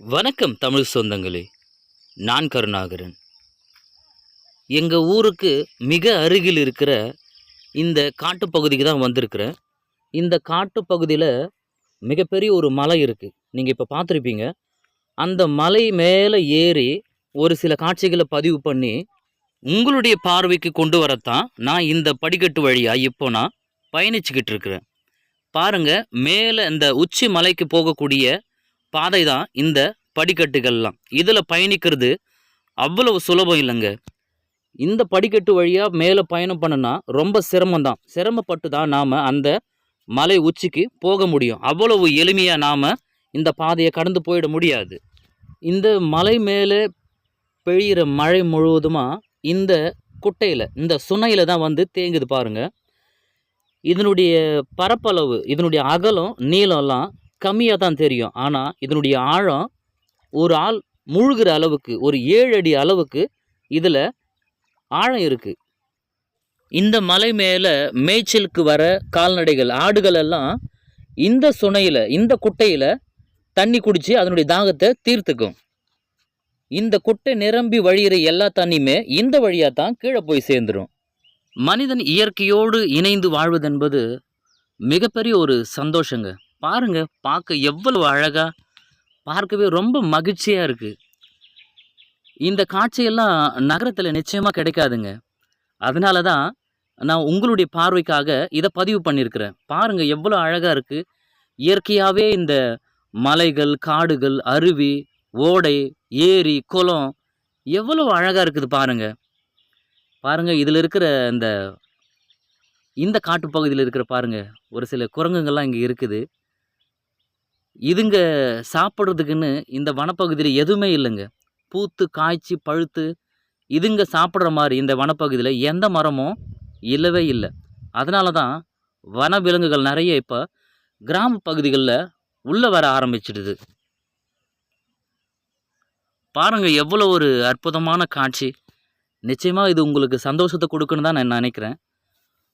வணக்கம் தமிழ் சொந்தங்களே நான் கருணாகரன். எங்கள் ஊருக்கு மிக அருகில் இருக்கிற இந்த காட்டுப்பகுதிக்கு தான் வந்திருக்கிறேன். இந்த காட்டுப்பகுதியில் மிகப்பெரிய ஒரு மலை இருக்குது நீங்கள் இப்போ பார்த்துருப்பீங்க. அந்த மலை மேலே ஏறி ஒரு சில காட்சிகளை பதிவு பண்ணி உங்களுடைய பார்வைக்கு கொண்டு வரத்தான் நான் இந்த படிக்கட்டு வழியாக இப்போ நான் பயணிச்சுக்கிட்டு இருக்கிறேன். பாருங்கள் மேலே இந்த உச்சி மலைக்கு போகக்கூடிய பாதை தான் இந்த படிக்கட்டுகள்லாம். இதில் பயணிக்கிறது அவ்வளவு சுலபம் இல்லைங்க. இந்த படிக்கட்டு வழியாக மேலே பயணம் பண்ணனா ரொம்ப சிரமம் தான் சிரமப்பட்டு தான் நாம் அந்த மலை உச்சிக்கு போக முடியும். அவ்வளவு எளிமையாக நாம் இந்த பாதையை கடந்து போயிட முடியாது. இந்த மலை மேலே பெய்கிற மழை முழுவதுமாக இந்த குட்டையில் இந்த சுனையில் தான் வந்து தேங்குது பாருங்கள் இதனுடைய பரப்பளவு இதனுடைய அகலம் நீளம்லாம் கம்மியாக தான் தெரியும். ஆனால் இதனுடைய ஆழம் ஒரு ஆள் முழுகிற அளவுக்கு ஒரு ஏழு அடி அளவுக்கு இதில் ஆழம் இருக்குது இந்த மலை மேலே மேய்ச்சலுக்கு வர கால்நடைகள் ஆடுகள் எல்லாம் இந்த சுனையில் இந்த குட்டையில் தண்ணி குடித்து அதனுடைய தாகத்தை தீர்த்துக்கும். இந்த குட்டை நிரம்பி வழியிற எல்லா தண்ணியுமே இந்த வழியாக தான் கீழே போய் சேர்ந்துடும் மனிதன் இயற்கையோடு இணைந்து வாழ்வதென்பது மிகப்பெரிய ஒரு சந்தோஷங்க. பாருங்கள் பார்க்க எவ்வளவு அழகாக பார்க்கவே ரொம்ப மகிழ்ச்சியாக இருக்குது இந்த காட்சியெல்லாம் நகரத்தில் நிச்சயமாக கிடைக்காதுங்க. அதனால தான் நான் உங்களுடைய பார்வைக்காக இதை பதிவு பண்ணியிருக்கிறேன். பாருங்கள் எவ்வளோ அழகாக இருக்குது இயற்கையாகவே இந்த மலைகள் காடுகள் அருவி ஓடை ஏரி குளம் எவ்வளவு அழகாக இருக்குது பாருங்கள் பாருங்கள் இதில் இருக்கிற இந்த இந்த காட்டுப்பகுதியில் இருக்கிற பாருங்கள் ஒரு சில குரங்குங்கள்லாம் இங்கே இருக்குது. இதுங்க சாப்பிட்றதுக்குன்னு இந்த வனப்பகுதியில் எதுவுமே இல்லைங்க. பூத்து காய்ச்சி பழுத்து இதுங்க சாப்பிட்ற மாதிரி இந்த வனப்பகுதியில் எந்த மரமும் இல்லவே இல்லை. அதனால தான் வனவிலங்குகள் நிறைய இப்போ கிராம பகுதிகளில் உள்ளே வர ஆரம்பிச்சிடுது. பாருங்கள் எவ்வளோ ஒரு அற்புதமான காட்சி. நிச்சயமாக இது உங்களுக்கு சந்தோஷத்தை கொடுக்குன்னு தான் நான் நினைக்கிறேன்.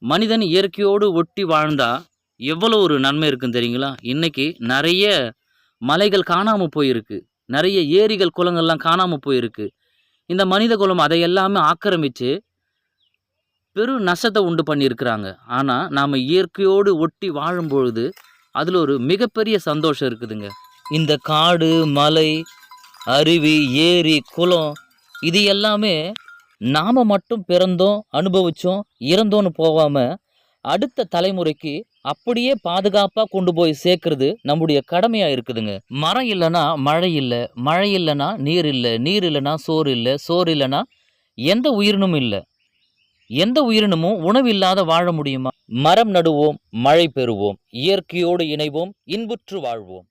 மனிதன் இயற்கையோடு ஒட்டி வாழ்ந்தால் எவ்வளோ ஒரு நன்மை இருக்குன்னு தெரியுங்களா? இன்றைக்கி நிறைய மலைகள் காணாமல் போயிருக்கு. நிறைய ஏரிகள் குளங்கள்லாம் காணாமல் போயிருக்கு. இந்த மனித குலம் அதை எல்லாமே ஆக்கிரமித்து பெரும் நஷ்டத்தை உண்டு பண்ணியிருக்கிறாங்க. ஆனால் நாம் இயற்கையோடு ஒட்டி வாழும்பொழுது அதில் ஒரு மிகப்பெரிய சந்தோஷம் இருக்குதுங்க. இந்த காடு மலை அருவி ஏரி குளம் இது எல்லாமே நாம் மட்டும் பிறந்தோம் அனுபவித்தோம் இறந்தோன்னு போகாமல் அடுத்த தலைமுறைக்கு அப்படியே பாதுகாப்பாக கொண்டு போய் சேர்க்கறது நம்முடைய கடமையாக இருக்குதுங்க. மரம் இல்லைன்னா மழை இல்லை மழை இல்லைன்னா நீர் இல்லை நீர் இல்லைன்னா சோறு இல்லை சோறு இல்லைன்னா எந்த உயிரினும் இல்லை. எந்த உயிரினமும் உணவு இல்லாத வாழ முடியுமா? மரம் நடுவோம் மழை பெறுவோம் இயற்கையோடு இணைவோம் இன்புற்று வாழ்வோம்.